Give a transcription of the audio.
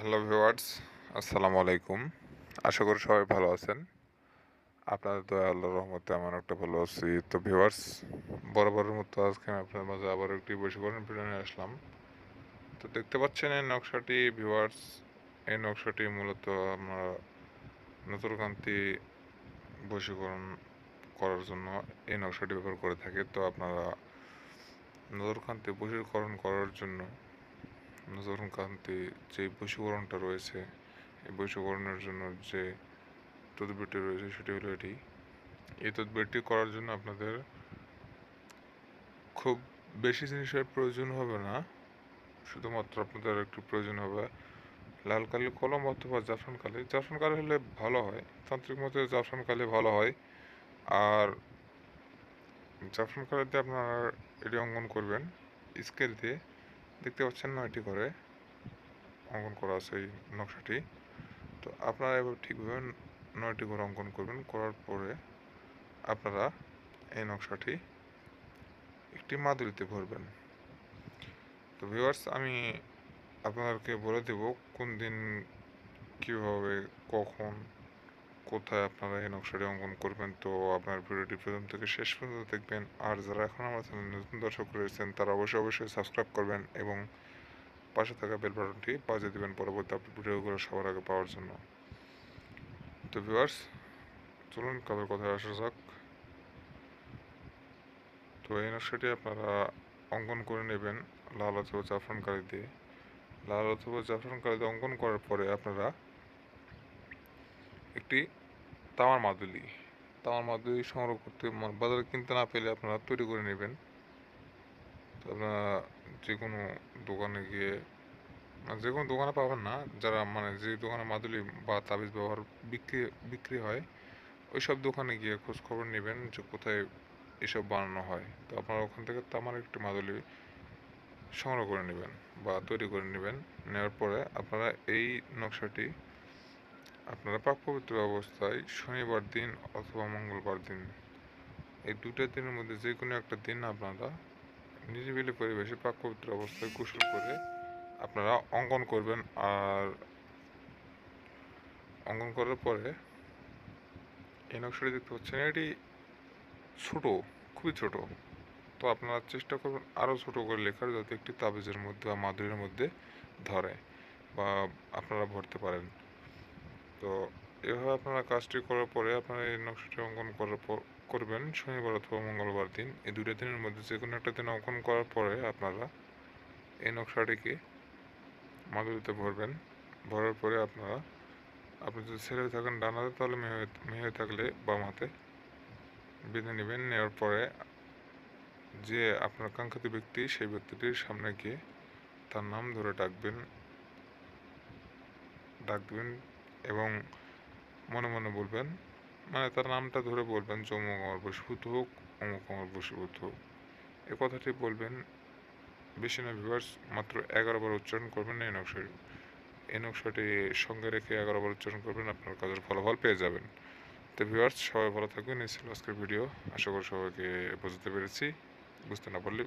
Hello viewers আসসালামু আলাইকুম। আশা করি সবাই ভালো আছেন। আপনাদের দয়া আল্লাহর রহমতে আমার একটা ভালো আছি। তো ভিউয়ার্স, বরাবরের মতো আজকে আমি আপনার মাঝে আবার একটি বৈশীকরণ ভিডিও নিয়ে আসলাম। তো দেখতে পাচ্ছেন এই নকশাটি ভিউয়ার্স, এই নকশাটি মূলত আমরা নজরকান্তি বশীকরণ করার জন্য এই নকশাটি ব্যবহার করে থাকি। তো আপনারা নজরকান্তি বশীকরণ করার জন্য নজরকান্তি যে বশীকরণটা রয়েছে, এই বশীকরণের জন্য যে তদবিরটি রয়েছে সেটি হলো এটি। এই তদবিরটি করার জন্য আপনাদের খুব বেশি জিনিসের প্রয়োজন হবে না। শুধুমাত্র আপনাদের একটু প্রয়োজন হবে লাল কালি কলম অথবা জাফরান কালি। জাফরান কালি হলে ভালো হয়, তান্ত্রিক মতে জাফরান কালি ভালো হয়। আর জাফরান কালি দিয়ে আপনার এটি অঙ্কন করবেন স্কেল দিয়ে। দেখতে পাচ্ছেন নয়টি করে অঙ্কন করা আছে এই নকশাটি। তো আপনারা এবার ঠিকভাবে নয়টি করে অঙ্কন করবেন, করার পরে আপনারা এই নকশাটি একটি মাদুরিতে ভরবেন। তো ভিউয়ার্স আমি আপনাদেরকে বলে দেব কোন দিন কীভাবে, কখন কোথায় আপনারা এই নকশাটি অঙ্কন করবেন? তো আপনার ভিডিওটি প্রথম থেকে শেষ পর্যন্ত দেখবেন। আর যারা এখন আমার চ্যানেল নতুন দর্শক রয়েছেন, তারা অবশ্যই অবশ্যই সাবস্ক্রাইব করবেন এবং পাশে থাকা বেল বাটনটি বাজিয়ে দেবেন পরবর্তী আপডেট ভিডিওগুলো সবার আগে পাওয়ার জন্য। তো ভিউয়ার্স চলুন কাদের কথায় আসা যাক। তো এই নকশাটি আপনারা অঙ্কন করে নেবেন লাল অথবা জাফরান কালি দিয়ে। লাল অথবা জাফরান কালি দিয়ে অঙ্কন করার পরে আপনারা একটি তামার মাদুলি। তামার মাদুলি সংগ্রহ করতে বাজারে কিনতে না পেলে আপনারা তৈরি করে নেবেন। আপনারা যে কোনো দোকানে গিয়ে যে কোনো দোকানে পাবেন না, যারা মানে যে দোকানে মাদুলি বা তাবিজ ব্যবহার বিক্রি বিক্রি হয় ওই সব দোকানে গিয়ে খোঁজ খবর নেবেন যে কোথায় এসব বানানো হয়। তো আপনারা ওখান থেকে তামার একটি মাদুলি সংগ্রহ করে নেবেন বা তৈরি করে নেবেন। নেওয়ার পরে আপনারা এই নকশাটি আপনারা পাক পবিত্র অবস্থায় শনিবার দিন অথবা মঙ্গলবার দিন এই দুটা দিনের মধ্যে যে কোনো একটা দিন আপনারা নিরিবিলি পরিবেশে পাক পবিত্র অবস্থায় গোসল করে আপনারা অঙ্কন করবেন আর অঙ্কন করার পরে এই নকশাটি দেখতে পাচ্ছেন, এটি ছোটো, খুবই ছোট। তো আপনারা চেষ্টা করবেন আরও ছোট করে লেখার যাতে একটি তাবিজের মধ্যে বা মাদুরের মধ্যে ধরে বা আপনারা ভরতে পারেন। তো এভাবে আপনারা কাজটি করার পরে আপনারা এই নকশাটি অঙ্কন করার পর, করবেন। শনিবার অথবা মঙ্গলবার দিন। এই দুটো দিনের মধ্যে যে কোনো একটা দিন অঙ্কন করার পরে আপনারা এই নকশাটিকে মাদুরিতে ভরবেন। ভরার পরে আপনারা, আপনি যদি ছেড়ে থাকেন ডানাতে তাহলে মেয়ে মেয়ে থাকলে বাম হাতে বেঁধে নেবেন। নেওয়ার পরে যে আপনার কাঙ্ক্ষিত ব্যক্তি, সেই ব্যক্তিটির সামনে গিয়ে তার নাম ধরে ডাকবেন। ডাক দেবেন এবং মনে মনে বলবেন মানে তার নামটা ধরে বলবেন যে অমুক আমার বসীভূত হোক অমুক আমার বসীভূত হোক। এ কথাটি বলবেন, বেশি না ভিউয়ার্স মাত্র এগারো বার উচ্চারণ করবেন এই নকশাটি। এই নকশাটি সঙ্গে রেখে এগারো বার উচ্চারণ করবেন, আপনার কাজের ফলাফল পেয়ে যাবেন। তো ভিউয়ার্স সবাই ভালো থাকবেন। এই ছিল আজকের ভিডিও। আশা করি সবাইকে বুঝতে পেরেছি। বুঝতে না পারলে